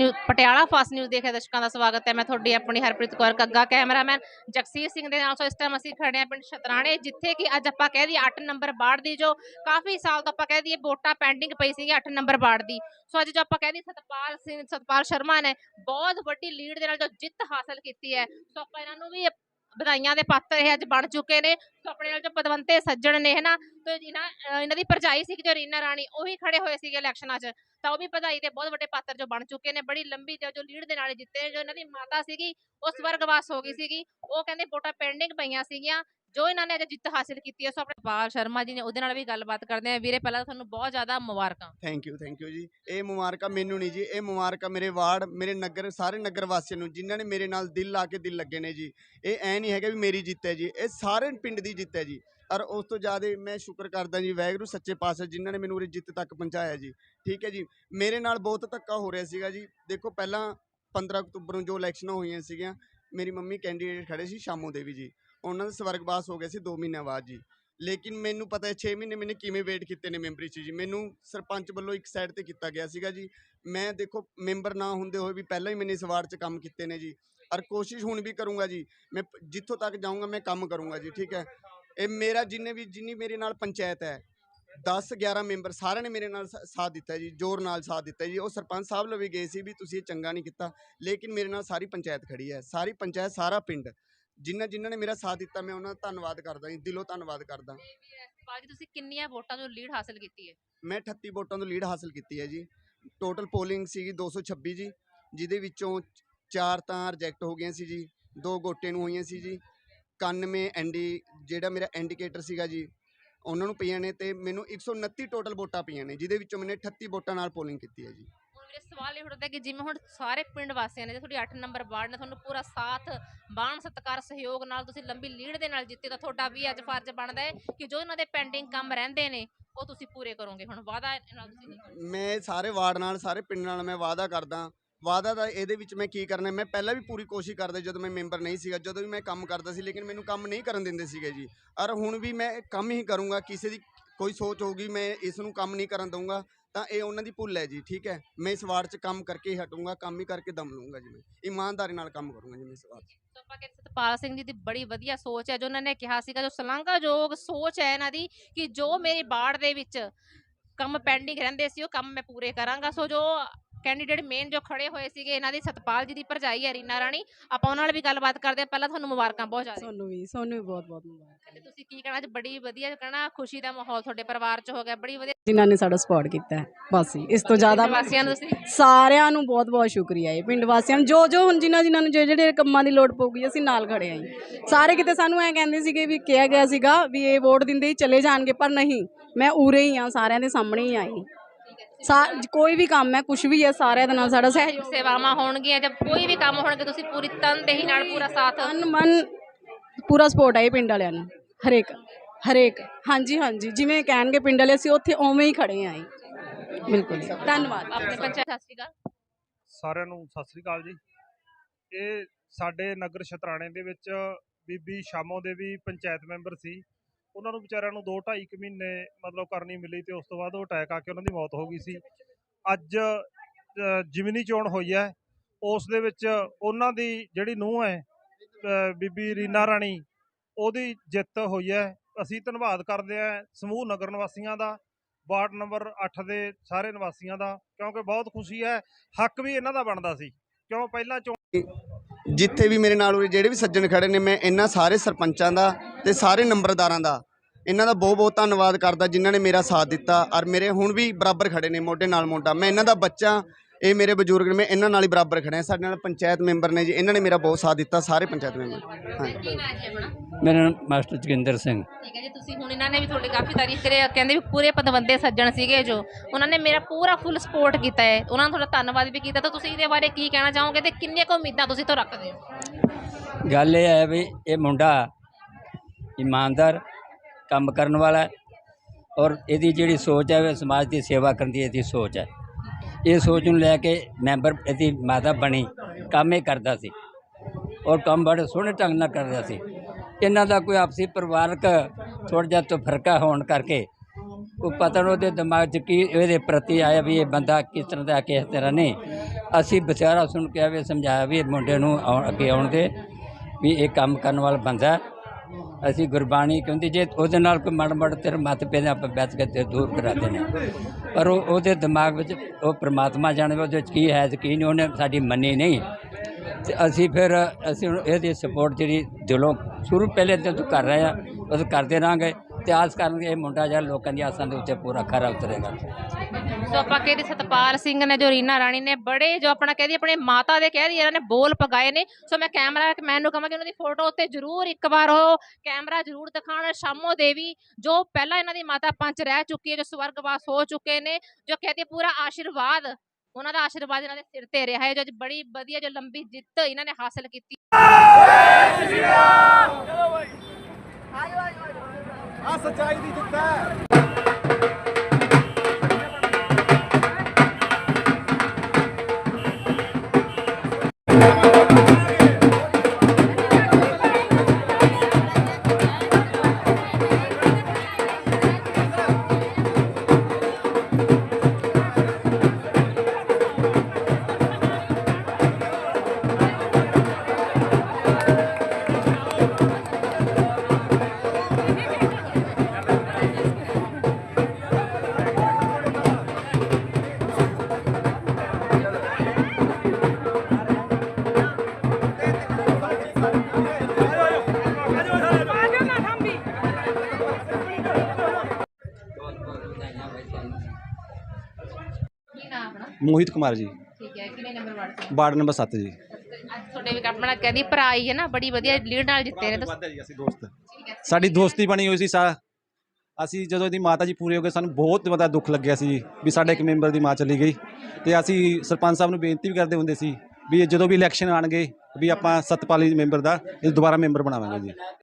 New- Patiala fast news ਦੇਖੇ ਦਰਸ਼ਕਾਂ ਦਾ ਸਵਾਗਤ ਹੈ। ਮੈਂ ਤੁਹਾਡੀ ਆਪਣੀ ਹਰਪ੍ਰੀਤ ਕੌਰ ਕੱਗਾ, ਕੈਮਰਾਮੈਨ ਜਗਸੀਰ ਸਿੰਘ ਦੇ ਨਾਲ। ਸੋ ਇਸ ਟਾਈਮ ਅਸੀਂ ਖੜੇ ਹਾਂ ਪਿੰਡ ਸ਼ਤਰਾਣੇ, ਜਿੱਥੇ ਕਿ ਅੱਜ ਆਪਾਂ ਕਹਿ ਦਈਏ 8 ਨੰਬਰ ਬਾੜ ਦੀ, ਜੋ ਕਾਫੀ ਸਾਲ ਤੋਂ ਆਪਾਂ ਕਹਿ ਦਈਏ ਵੋਟਾਂ ਪੈਂਡਿੰਗ ਪਈ ਸੀਗੀ 8 ਨੰਬਰ ਬਾੜ ਦੀ। ਸੋ ਅੱਜ ਜੋ ਆਪਾਂ ਕਹਿ ਦਈਏ ਸਤਪਾਲ ਸਿੰਘ ਸਤਪਾਲ ਸ਼ਰਮਾ ਨੇ ਬਹੁਤ ਵੱਡੀ ਲੀਡ ਦੇ ਨਾਲ ਜੋ ਜਿੱਤ ਹਾਸਲ ਕੀਤੀ ਹੈ। ਸੋ ਆਪਾਂ ਇਹਨਾਂ ਨੂੰ ਵੀ ਵਧਾਈਆਂ ਦੇ ਪਾਤਰ ਇਹ ਅੱਜ ਬਣ ਚੁੱਕੇ ਨੇ। ਸੋ ਆਪਣੇ ਨਾਲ ਜੋ ਪਦਵੰਤੇ ਸੱਜਣ ਨੇ, ਹਨਾ, ਤੇ ਇਹਨਾਂ ਇਹਨਾਂ ਦੀ ਭਰਜਾਈ ਸੀ ਜੋ ਰੀਨਾ ਰਾਣੀ, ਉਹ ਵੀ ਖੜੇ ਹੋਏ ਸੀਗੇ ਇਲੈਕਸ਼ਨਾਂ 'ਚ ਤਾਂ ਉਹ ਵੀ ਵਧਾਈ ਦੇ ਬਹੁਤ ਵੱਡੇ ਪਾਤਰ ਜੋ ਬਣ ਚੁੱਕੇ ਨੇ। ਬੜੀ ਲੰਬੀ ਜੋ ਜੋ ਲੀਡ ਦੇ ਨਾਲ ਜਿੱਤੇ ਜੋ ਇਹਨਾਂ ਦੀ ਮਾਤਾ ਸੀਗੀ, ਉਹ ਸਵਰਗਵਾਸ ਹੋ ਗਈ ਸੀਗੀ। ਉਹ ਕਹਿੰਦੇ ਵੋਟਾਂ ਪੈਂਡਿੰਗ ਪਈਆਂ ਸੀਗੀਆਂ। ਜੋ ਇਹਨਾਂ ਨੇ ਅੱਜ ਜਿੱਤ ਹਾਸਲ ਕੀਤੀ ਹੈ, ਸੋ ਆਪਣੇ ਪਾਲ ਸ਼ਰਮਾ ਜੀ ਨੇ ਉਹਦੇ ਨਾਲ ਵੀ ਗੱਲਬਾਤ ਕਰਦੇ ਆ ਵੀਰੇ, ਪਹਿਲਾਂ ਤੁਹਾਨੂੰ ਬਹੁਤ ਜ਼ਿਆਦਾ ਮੁਬਾਰਕਾਂ। ਥੈਂਕ ਯੂ ਥੈਂਕ ਯੂ ਜੀ। ਇਹ ਮੁਬਾਰਕਾਂ ਮੈਨੂੰ ਨਹੀਂ ਜੀ, ਇਹ ਮੁਬਾਰਕਾਂ ਮੇਰੇ ਵਾਰਡ, ਮੇਰੇ ਨਗਰ, ਸਾਰੇ ਨਗਰ ਵਾਸੀਆਂ ਨੂੰ, ਜਿਨ੍ਹਾਂ ਨੇ ਮੇਰੇ ਨਾਲ ਦਿਲ ਲਾ ਕੇ ਦਿਲ ਲੱਗੇ ਨੇ ਜੀ। ਇਹ ਐ ਨਹੀਂ ਹੈਗਾ ਵੀ ਮੇਰੀ ਜਿੱਤ ਹੈ ਜੀ, ਇਹ ਸਾਰੇ ਪਿੰਡ ਦੀ ਜਿੱਤ ਹੈ ਜੀ। ਔਰ ਉਸ ਤੋਂ ਜ਼ਿਆਦਾ ਮੈਂ ਸ਼ੁਕਰ ਕਰਦਾ ਜੀ ਵਾਹਿਗੁਰੂ, ਸੱਚੇ ਪਾਤਸ਼ਾਹ ਜਿਨ੍ਹਾਂ ਨੇ ਮੈਨੂੰ ਉਰੇ ਜਿੱਤ ਤੱਕ ਪਹੁੰਚਾਇਆ ਜੀ। ਠੀਕ ਹੈ ਜੀ। ਮੇਰੇ ਨਾਲ ਬਹੁਤ ਧੱਕਾ ਹੋ ਰਿਹਾ ਸੀਗਾ ਜੀ। ਦੇਖੋ, ਪਹਿਲਾਂ 15 ਅਕਤੂਬਰ ਨੂੰ ਜੋ ਇਲੈਕਸ਼ਨਾਂ ਹੋਈਆਂ ਸੀਗੀਆਂ, ਮੇਰੀ ਮੰਮੀ ਕੈਂਡੀਡੇਟ ਖੜੇ ਸੀ ਸ਼ਾਮੂ ਦੇਵੀ ਜੀ। ਉਹਨਾਂ ਦੇ ਸਵਰਗਵਾਸ ਹੋ ਗਿਆ ਸੀ 2 ਮਹੀਨਿਆਂ ਬਾਅਦ ਜੀ। ਲੇਕਿਨ ਮੈਨੂੰ ਪਤਾ ਹੈ 6 ਮਹੀਨੇ ਮੈਨੇ ਕਿਵੇਂ ਵੇਟ ਕੀਤੇ ਨੇ ਮੈਂਬਰੀ 'ਚ ਜੀ। ਮੈਨੂੰ ਸਰਪੰਚ ਵੱਲੋਂ ਇੱਕ ਸਾਈਡ ਤੇ ਕੀਤਾ ਗਿਆ ਸੀਗਾ ਜੀ। ਮੈਂ ਦੇਖੋ ਮੈਂਬਰ ਨਾ ਹੁੰਦੇ ਹੋਏ ਵੀ ਪਹਿਲਾਂ ਹੀ ਮੈਨੇ ਇਸ ਵਾਰਡ 'ਚ ਕੰਮ ਕੀਤੇ ਨੇ ਜੀ। ਔਰ ਕੋਸ਼ਿਸ਼ ਹੁਣ ਵੀ ਕਰੂੰਗਾ ਜੀ। ਮੈਂ ਜਿੱਥੋਂ ਤੱਕ ਜਾਊਂਗਾ ਮੈਂ ਕੰਮ ਕਰੂੰਗਾ ਜੀ, ਠੀਕ ਹੈ। ਇਹ ਮੇਰਾ ਜਿੰਨੇ ਵੀ, ਜਿੰਨੀ ਮੇਰੇ ਨਾਲ ਪੰਚਾਇਤ ਹੈ 10 11 ਮੈਂਬਰ ਸਾਰਿਆਂ ਨੇ ਮੇਰੇ ਨਾਲ ਸਾਥ ਦਿੱਤਾ ਜੀ, ਜ਼ੋਰ ਨਾਲ ਸਾਥ ਦਿੱਤਾ ਜੀ। ਉਹ ਸਰਪੰਚ ਸਾਹਿਬ ਲੋ ਵੀ ਗਏ ਸੀ ਵੀ ਤੁਸੀਂ ਇਹ ਚੰਗਾ ਨਹੀਂ ਕੀਤਾ। ਲੇਕਿਨ ਮੇਰੇ ਨਾਲ ਸਾਰੀ ਪੰਚਾਇਤ ਖੜੀ ਹੈ। ਸਾਰੀ ਪੰਚਾਇਤ, ਸਾਰਾ ਪਿੰਡ ਜਿਨ੍ਹਾਂ ਜਿਨ੍ਹਾਂ ਨੇ ਮੇਰਾ ਸਾਥ ਦਿੱਤਾ ਮੈਂ ਉਹਨਾਂ ਦਾ ਧੰਨਵਾਦ ਕਰਦਾ ਜੀ ਦਿਲੋਂ ਧੰਨਵਾਦ ਕਰਦਾ। ਜੀ ਤੁਸੀਂ ਕਿੰਨੀਆਂ ਵੋਟਾਂ ਤੋਂ ਲੀਡ ਹਾਸਿਲ ਕੀਤੀ ਹੈ? ਮੈਂ 38 ਵੋਟਾਂ ਤੋਂ ਲੀਡ ਹਾਸਲ ਕੀਤੀ ਹੈ ਜੀ। ਟੋਟਲ ਪੋਲਿੰਗ ਸੀਗੀ 226 ਜੀ ਜਿਹਦੇ ਵਿੱਚੋਂ 4 ਤਾਂ ਰਿਜੈਕਟ ਹੋ ਗਈਆਂ ਸੀ ਜੀ ਦੋ ਗੋਟੇ ਨੂੰ ਹੋਈਆਂ ਸੀ ਜੀ। 91 ਐਨਡੀ ਜਿਹੜਾ ਮੇਰਾ ਇੰਡੀਕੇਟਰ ਸੀਗਾ ਜੀ ਉਹਨਾਂ ਨੂੰ ਪਈਆਂ ਨੇ ਤੇ ਮੈਨੂੰ 129 ਟੋਟਲ ਵੋਟਾਂ ਪਈਆਂ ਨੇ ਜਿਹਦੇ ਵਿੱਚੋਂ ਮੈंने 38 ਵੋਟਾਂ ਨਾਲ ਪੋਲਿੰਗ ਕੀਤੀ ਹੈ ਜੀ। ਵੀਰੇ ਸਵਾਲ ਇਹ ਉੱਠਦਾ ਕਿ ਜਿਵੇਂ ਹੁਣ ਸਾਰੇ ਪਿੰਡ ਵਾਸੀਆਂ ਨੇ, ਜੇ ਤੁਹਾਡੀ 8 ਨੰਬਰ ਵਾਰਡ ਨੇ, ਤੁਹਾਨੂੰ ਪੂਰਾ ਸਾਥ, ਬਾਣ, ਸਤਕਾਰ, ਸਹਿਯੋਗ ਨਾਲ ਤੁਸੀਂ ਲੰਬੀ ਲੀਡ ਦੇ ਨਾਲ ਜਿੱਤੇ, ਤਾਂ ਤੁਹਾਡਾ ਵੀ ਅੱਜ ਫਰਜ਼ ਬਣਦਾ ਹੈ ਕਿ ਜੋ ਇਹਨਾਂ ਦੇ ਪੈਂਡਿੰਗ ਕੰਮ ਰਹਿੰਦੇ ਨੇ, ਉਹ ਤੁਸੀਂ ਪੂਰੇ ਕਰੋਗੇ। ਹੁਣ ਵਾਅਦਾ ਨਾਲ ਤੁਸੀਂ ਮੈਂ ਸਾਰੇ ਵਾਰਡ ਨਾਲ, ਸਾਰੇ ਪਿੰਡ ਨਾਲ ਮੈਂ ਵਾਅਦਾ ਕਰਦਾ। ਵਾਅਦਾ ਦਾ ਇਹਦੇ ਵਿੱਚ ਮੈਂ ਕੀ ਕਰਨਾ, ਮੈਂ ਪਹਿਲਾਂ ਵੀ ਪੂਰੀ ਕੋਸ਼ਿਸ਼ ਕਰਦਾ ਜਦੋਂ ਮੈਂ ਮੈਂਬਰ ਨਹੀਂ ਸੀਗਾ, ਜਦੋਂ ਵੀ ਮੈਂ ਕੰਮ ਕਰਦਾ ਸੀ, ਲੇਕਿਨ ਮੈਨੂੰ ਕੰਮ ਨਹੀਂ ਕਰਨ ਦਿੰਦੇ ਸੀਗੇ ਜੀ। ਔਰ ਹੁਣ ਵੀ ਮੈਂ ਕੰਮ ਹੀ ਕਰੂੰਗਾ, ਕਿਸੇ ਦੀ ਕੋਈ ਸੋਚ ਹੋਊਗੀ, ਮੈਂ ਇਸ ਨੂੰ ਕੰਮ ਨਹੀਂ ਕਰਨ ਦਊਂਗਾ, ਤਾਂ ਇਹ ਉਹਨਾਂ ਦੀ ਭੁੱਲ ਹੈ ਜੀ, ਠੀਕ ਹੈ? ਮੈਂ ਇਸ ਵਾਰਡ 'ਚ ਕੰਮ ਕਰਕੇ ਹੀ ਹਟੂੰਗਾ, ਕੰਮ ਹੀ ਕਰਕੇ ਦਮ ਲੂੰਗਾ ਜੀ ਮੈਂ। ਇਮਾਨਦਾਰੀ ਨਾਲ ਕੰਮ ਕਰੂੰਗਾ ਜੀ ਮੈਂ ਇਸ ਵਾਰਡ 'ਚ। ਸੋ ਆਪਾਂ ਕਹਿੰਦੇ ਸਤਪਾਲ ਸਿੰਘ ਜੀ ਦੀ ਬੜੀ ਵਧੀਆ ਸੋਚ ਹੈ, ਜੋ ਉਹਨਾਂ ਨੇ ਕਿਹਾ ਸੀਗਾ, ਜੋ ਸ਼ਲਾਘਾਯੋਗ ਸੋਚ ਹੈ ਇਹਨਾਂ ਦੀ, ਕਿ ਜੋ ਮੇਰੀ ਬਾੜ ਦੇ ਵਿੱਚ ਕੰਮ ਪੈਂਡਿੰਗ ਰਹਿੰਦੇ ਸੀ, ਉਹ ਕੰਮ ਮੈਂ ਪੂਰੇ ਕਰਾਂਗਾ। ਸੋ ਜੋ ਕੈਂਡੀਡੇਟ ਮੇਨ ਜੋ ਖੜੇ ਹੋਏ ਸੀਗੇ ਇਹਨਾਂ ਦੀ ਸਤਪਾਲ ਜੀ ਦੀ ਭਰਜਾਈ ਹੈ ਰੀਨਾ ਰਾਣੀ। ਆਪਾਂ ਉਹਨਾਂ ਨਾਲ ਵੀ ਗੱਲਬਾਤ ਕਰਦੇ ਹਾਂ। ਪਹਿਲਾਂ ਤੁਹਾਨੂੰ ਮੁਬਾਰਕਾਂ ਬਹੁਤ ਜ਼ਿਆਦਾ। ਸੋਨੂੰ ਵੀ ਸੋਨੂੰ ਵੀ ਬਹੁਤ ਬਹੁਤ ਮੁਬਾਰਕ। ਕਹਿੰਦੇ ਤੁਸੀਂ ਕੀ ਕਹਿਣਾ? ਅੱਜ ਬੜੀ ਵਧੀਆ ਕਹਿਣਾ ਖੁਸ਼ੀ ਦਾ ਮਾਹੌਲ ਤੁਹਾਡੇ ਪਰਿਵਾਰ 'ਚ ਹੋ ਗਿਆ। ਬੜੀ ਵਧੀਆ ਜਿਨ੍ਹਾਂ ਨੇ ਸਾਡਾ ਸਪੋਰਟ ਕੀਤਾ ਹੈ। ਬਸ ਇਸ ਤੋਂ ਜ਼ਿਆਦਾ ਪਿੰਡ ਵਾਸੀਆਂ ਨੂੰ ਤੁਸੀਂ ਸਾਰਿਆਂ ਨੂੰ ਬਹੁਤ ਬਹੁਤ ਸ਼ੁਕਰੀਆ ਹੈ ਪਿੰਡ ਵਾਸੀਆਂ ਨੂੰ ਜੋ ਜੋ ਹੁਣ ਜਿਨ੍ਹਾਂ ਜਿਨ੍ਹਾਂ ਨੂੰ ਜਿਹੜੇ ਜਿਹੜੇ ਕੰਮਾਂ ਦੀ ਲੋੜ ਪਊਗੀ ਅਸੀਂ ਨਾਲ ਖੜੇ ਆਂ ਜੀ। ਸਾਰੇ ਕਿਤੇ ਸਾਨੂੰ ਐ ਕਹਿੰਦੇ ਸੀਗੇ ਵੀ ਕਿਹਾ ਗਿਆ ਸੀਗਾ ਵੀ ਇਹ ਵੋਟ ਦਿੰਦੇ ਹੀ ਚਲੇ ਜਾਣਗੇ ਪਰ ਨਹੀਂ। ਮੈਂ ਉਰੇ ਹੀ ਆ ਸਾਰਿਆਂ ਦੇ ਸਾਹਮਣੇ ਹੀ ਆਈ ਸਾ- ਕੋਈ ਵੀ ਕੰਮ ਹੈ ਕੁਝ ਵੀ ਹੈ ਸਾਰਿਆਂ ਦੇ ਨਾਲ ਸਾਡਾ ਸਹਿਯੋਗ ਸੇਵਾਵਾਂ ਹੋਣਗੀਆਂ ਜਦ ਕੋਈ ਵੀ ਕੰਮ ਹੋਣਗੇ ਤੁਸੀਂ ਪੂਰੀ ਤਨਦੇਹੀ ਨਾਲ ਪੂਰਾ ਸਾਥ ਤਨ ਮਨ ਪੂਰਾ ਸਪੋਰਟ ਹੈ ਇਹ ਪਿੰਡ ਵਾਲਿਆਂ ਨੂੰ ਹਰੇਕ ਹਰੇਕ। ਹਾਂਜੀ ਹਾਂਜੀ ਜਿਵੇਂ ਕਹਿਣਗੇ ਪਿੰਡ ਵਾਲੇ ਅਸੀਂ ਉੱਥੇ ਉਵੇਂ ਹੀ ਖੜੇ ਆਂ ਜੀ। ਬਿਲਕੁਲ। ਜੀ। ਧੰਨਵਾਦ। ਆਪਣੇ ਪੰਚਾਇਤ ਸਤਿ ਸ਼੍ਰੀ ਅਕਾਲ। ਸਾਰਿਆਂ ਨੂੰ ਸਤਿ ਸ੍ਰੀ ਅਕਾਲ ਜੀ। ਇਹ ਸਾਡੇ ਨਗਰ ਸ਼ਤਰਾਣੇ ਦੇ ਵਿੱਚ ਬੀਬੀ ਸ਼ਾਮੋ ਦੇਵੀ ਪੰਚਾਇਤ ਮੈਂਬਰ ਸੀ। ਉਹਨਾਂ ਨੂੰ ਵਿਚਾਰਿਆਂ ਨੂੰ 2 2.5 ਕੁ ਮਹੀਨੇ ਮਤਲਬ ਕਰਨੀ ਮਿਲੀ ਤੇ ਉਸ ਤੋਂ ਬਾਅਦ ਉਹ ਅਟੈਕ ਆ ਕੇ ਉਹਨਾਂ ਦੀ ਮੌਤ ਹੋ ਗਈ ਸੀ। ਅੱਜ ਜਿਮਨੀ ਚੋਣ ਹੋਈ ਹੈ, ਉਸ ਦੇ ਵਿੱਚ ਉਹਨਾਂ ਦੀ ਜਿਹੜੀ ਨੂੰਹ ਹੈ ਬੀਬੀ ਰੀਨਾ ਰਾਣੀ, ਉਹਦੀ ਜਿੱਤ ਹੋਈ ਹੈ। ਅਸੀਂ ਧੰਨਵਾਦ ਕਰਦੇ ਹਾਂ ਸਮੂਹ ਨਗਰ ਨਿਵਾਸੀਆਂ ਦਾ, ਵਾਰਡ ਨੰਬਰ 8 ਦੇ ਸਾਰੇ ਨਿਵਾਸੀਆਂ ਦਾ, ਕਿਉਂਕਿ ਬਹੁਤ ਖੁਸ਼ੀ ਹੈ, ਹੱਕ ਵੀ ਇਹਨਾਂ ਦਾ ਬਣਦਾ ਸੀ। ਕਿਉਂ ਪਹਿਲਾਂ ਚੋਣ ਜਿੱਥੇ ਵੀ ਮੇਰੇ ਨਾਲ ਜਿਹੜੇ ਵੀ ਸੱਜਣ ਖੜੇ ਨੇ, ਮੈਂ ਇਹਨਾਂ ਸਾਰੇ ਸਰਪੰਚਾਂ ਦਾ ਤੇ ਸਾਰੇ ਨੰਬਰਦਾਰਾਂ ਦਾ ਇਹਨਾਂ ਦਾ ਬਹੁਤ ਬਹੁਤ ਧੰਨਵਾਦ ਕਰਦਾ ਜਿਨ੍ਹਾਂ ਨੇ ਮੇਰਾ ਸਾਥ ਦਿੱਤਾ ਔਰ ਮੇਰੇ ਹੁਣ ਵੀ ਬਰਾਬਰ ਖੜੇ ਨੇ ਮੋਢੇ ਨਾਲ ਮੋਢਾ। ਮੈਂ ਇਹਨਾਂ ਦਾ ਬੱਚਾ ਇਹ ਮੇਰੇ ਬਜ਼ੁਰਗ ਨੇ ਮੈਂ ਇਹਨਾਂ ਨਾਲ ਹੀ ਬਰਾਬਰ ਖੜਿਆ। ਸਾਡੇ ਨਾਲ ਪੰਚਾਇਤ ਮੈਂਬਰ ਨੇ ਜੀ ਇਹਨਾਂ ਨੇ ਮੇਰਾ ਬਹੁਤ ਸਾਥ ਦਿੱਤਾ ਸਾਰੇ ਪੰਚਾਇਤ ਮੈਂਬਰ। ਹਾਂ ਕੀ ਨਾਮ ਹੈ ਜੀ ਆਪਣਾ? ਮੇਰਾ ਨਾਮ ਮਾਸਟਰ ਜੋਗਿੰਦਰ ਸਿੰਘ। ਠੀਕ ਹੈ ਜੀ ਤੁਸੀਂ ਹੁਣ ਇਹਨਾਂ ਨੇ ਵੀ ਤੁਹਾਡੀ ਕਾਫੀ ਤਾਰੀਫ ਕਰੀ ਹੈ। ਕਹਿੰਦੇ ਵੀ ਪੂਰੇ ਪਤਵੰਤੇ ਸੱਜਣ ਸੀਗੇ ਜੋ। ਉਹਨਾਂ ਨੇ ਮੇਰਾ ਪੂਰਾ ਫੁੱਲ ਸਪੋਰਟ ਕੀਤਾ ਹੈ। ਉਹਨਾਂ ਨੇ ਤੁਹਾਡਾ ਧੰਨਵਾਦ ਵੀ ਕੀਤਾ। ਤਾਂ ਤੁਸੀਂ ਇਹਦੇ ਬਾਰੇ ਕੀ ਕਹਿਣਾ ਚਾਹੋਗੇ ਤੇ ਕਿੰਨੀਆਂ ਕੁ ਉਮੀਦਾਂ ਤੁਸੀਂ ਤੋਂ ਰੱਖਦੇ ਹੋ? ਗੱਲ ਇਹ ਹੈ ਵੀ ਇਹ ਮੁੰਡਾ ਇਮਾਨਦਾਰ ਕੰਮ ਕਰਨ ਵਾਲਾ ਹੈ ਔਰ ਇਹਦੀ ਜਿਹੜੀ ਸੋਚ ਹੈ ਸਮਾਜ ਦੀ ਸੇਵਾ ਕਰਨ ਦੀ ਇਹਦੀ ਸੋਚ ਹੈ। ਇਹ ਸੋਚ ਨੂੰ ਲੈ ਕੇ ਮੈਂਬਰ ਇਹਦੀ ਮਾਤਾ ਬਣੀ, ਕੰਮ ਇਹ ਕਰਦਾ ਸੀ ਔਰ ਕੰਮ ਬੜੇ ਸੋਹਣੇ ਢੰਗ ਨਾਲ ਕਰਦਾ ਸੀ। ਇਹਨਾਂ ਦਾ ਕੋਈ ਆਪਸੀ ਪਰਿਵਾਰਕ ਥੋੜ੍ਹਾ ਜਿਹਾ ਤਫਰਕਾ ਹੋਣ ਕਰਕੇ ਉਹ ਪਤਾ ਨਹੀਂ ਉਹਦੇ ਦਿਮਾਗ 'ਚ ਕੀ ਇਹਦੇ ਪ੍ਰਤੀ ਆਇਆ ਵੀ ਇਹ ਬੰਦਾ ਕਿਸ ਤਰ੍ਹਾਂ ਦਾ ਕਿਸ ਤਰ੍ਹਾਂ ਨਹੀਂ। ਅਸੀਂ ਵਿਚਾਰਾ ਸੁਣ ਕੇ ਆਵੇ ਸਮਝਾਇਆ ਵੀ ਇਹ ਮੁੰਡੇ ਨੂੰ ਆਉਣ- ਅੱਗੇ ਆਉਣ ਦੇ ਵੀ ਇਹ ਕੰਮ ਕਰਨ ਵਾਲਾ ਬੰਦਾ ਅਸੀਂ ਗੁਰਬਾਣੀ ਕਹਿੰਦੀ, ਜੇ ਉਹਦੇ ਨਾਲ ਕੋਈ ਮੜ ਮੜ ਤੇਰੇ ਮੱਤ ਪੇ ਨੇ ਆਪਾਂ ਬੈਠ ਕੇ ਤੇ ਦੂਰ ਕਰਾ ਦੇਣੇ। ਪਰ ਉਹ, ਉਹਦੇ ਦਿਮਾਗ ਵਿੱਚ ਉਹ ਪ੍ਰਮਾਤਮਾ ਜਾਣਦਾ ਉਹਦੇ ਵਿੱਚ ਕੀ ਹੈ ਤੇ ਕੀ ਨਹੀਂ, ਉਹਨੇ ਸਾਡੀ ਮੰਨੀ ਨਹੀਂ। ਤੇ ਅਸੀਂ ਫਿਰ, ਅਸੀਂ ਹੁਣ ਇਹਦੀ ਸਪੋਰਟ ਜਿਹੜੀ ਦਿਲੋਂ ਸ਼ੁਰੂ ਪਹਿਲੇ ਦਿਨ ਤੋਂ ਕਰ ਰਹੇ ਆ ਉਹ ਕਰਦੇ ਰਹਾਂਗੇ। ਤੇ ਆਸ ਕਰਾਂਗੇ ਇਹ ਮੁੰਡਾ ਜਿਹੜਾ ਲੋਕਾਂ ਦੀ ਆਸਾਂ ਦੇ ਉੱਤੇ ਪੂਰਾ ਖਰਾ ਉਤਰੇਗਾ। ਸੋ ਆਪਾਂ ਕਹਿੰਦੇ ਸਤਪਾਲ ਸਿੰਘ ਨੇ, ਜੋ ਰੀਨਾ ਰਾਣੀ ਨੇ, ਬੜੇ ਜੋ ਆਪਣਾ ਕਹਿੰਦੀ ਆਪਣੇ ਮਾਤਾ ਦੇ ਕਹਿ ਰਹੀ ਇਹਨਾਂ ਨੇ ਬੋਲ ਪਗਾਏ ਨੇ। ਸੋ ਮੈਂ ਕੈਮਰਾ ਮੈਨ ਨੂੰ ਕਹਾਂਗੀ ਉਹਨਾਂ ਦੀ ਫੋਟੋ ਉੱਤੇ ਜ਼ਰੂਰ ਇੱਕ ਵਾਰ ਉਹ ਕੈਮਰਾ ਜ਼ਰੂਰ ਦਿਖਾਉਣ। ਸ਼ਾਮੋ ਦੇਵੀ, ਜੋ ਪਹਿਲਾਂ ਇਹਨਾਂ ਦੀ ਮਾਤਾ ਪੰਚ ਰਹਿ ਚੁੱਕੀ ਹੈ, ਜੋ ਸਵਰਗਵਾਸ ਹੋ ਚੁੱਕੇ ਨੇ, ਜੋ ਕਹਿੰਦੀ ਹੈ ਪੂਰਾ ਆਸ਼ੀਰਵਾਦ, ਉਹਨਾਂ ਦਾ ਆਸ਼ੀਰਵਾਦ ਇਹਨਾਂ ਦੇ ਸਿਰ ਤੇ ਰਿਹਾ ਹੈ, ਜੋ ਅੱਜ ਬੜੀ ਵਧੀਆ, ਜੋ ਲੰਬੀ ਜਿੱਤ ਇਹਨਾਂ ਨੇ ਹਾਸਲ ਕੀਤੀ। ਆ ਸੱਚਾਈ ਦੀ ਜਿੱਤ ਹੈ। ਮੋਹਿਤ ਕੁਮਾਰ ਜੀ। ਠੀਕ ਹੈ ਕਿੰਨੇ ਨੰਬਰ ਵਾਰਡ ਤੋਂ? ਵਾਰਡ ਨੰਬਰ 7 ਜੀ। ਅੱਜ ਤੁਹਾਡੇ ਵੀ ਆਪਣਾ ਕਹਿੰਦੀ ਭਰਾ ਹੀ ਹੈ ਨਾ ਬੜੀ ਵਧੀਆ ਲੀਡ ਨਾਲ ਜਿੱਤੇ ਨੇ ਤੁਸੀਂ। ਵੱਧ ਹੈ ਜੀ ਅਸੀਂ ਦੋਸਤ। ਠੀਕ ਹੈ। ਸਾਡੀ ਦੋਸਤੀ ਬਣੀ ਹੋਈ ਸੀ ਸਾ ਅਸੀਂ ਜਦੋਂ ਇਹਦੀ ਮਾਤਾ ਜੀ ਪੂਰੇ ਹੋ ਗਏ ਸਾਨੂੰ ਬਹੁਤ ਜ਼ਿਆਦਾ ਦੁੱਖ ਲੱਗਿਆ ਸੀ ਵੀ ਸਾਡੇ ਇੱਕ ਮੈਂਬਰ ਦੀ ਮਾਂ ਚਲੀ ਗਈ। ਤੇ ਅਸੀਂ ਸਰਪੰਚ ਸਾਹਿਬ ਨੂੰ ਬੇਨਤੀ ਵੀ ਕਰਦੇ ਹੁੰਦੇ ਸੀ ਵੀ ਇਹ ਜਦੋਂ ਵੀ ਇਲੈਕਸ਼ਨ ਆਣਗੇ ਵੀ ਆਪਾਂ ਸਤਪਾਲੀ ਮੈਂਬਰ ਦਾ ਇਹ ਦੁਬਾਰਾ ਮੈਂਬਰ ਬਣਾਵਾਂਗੇ ਜੀ।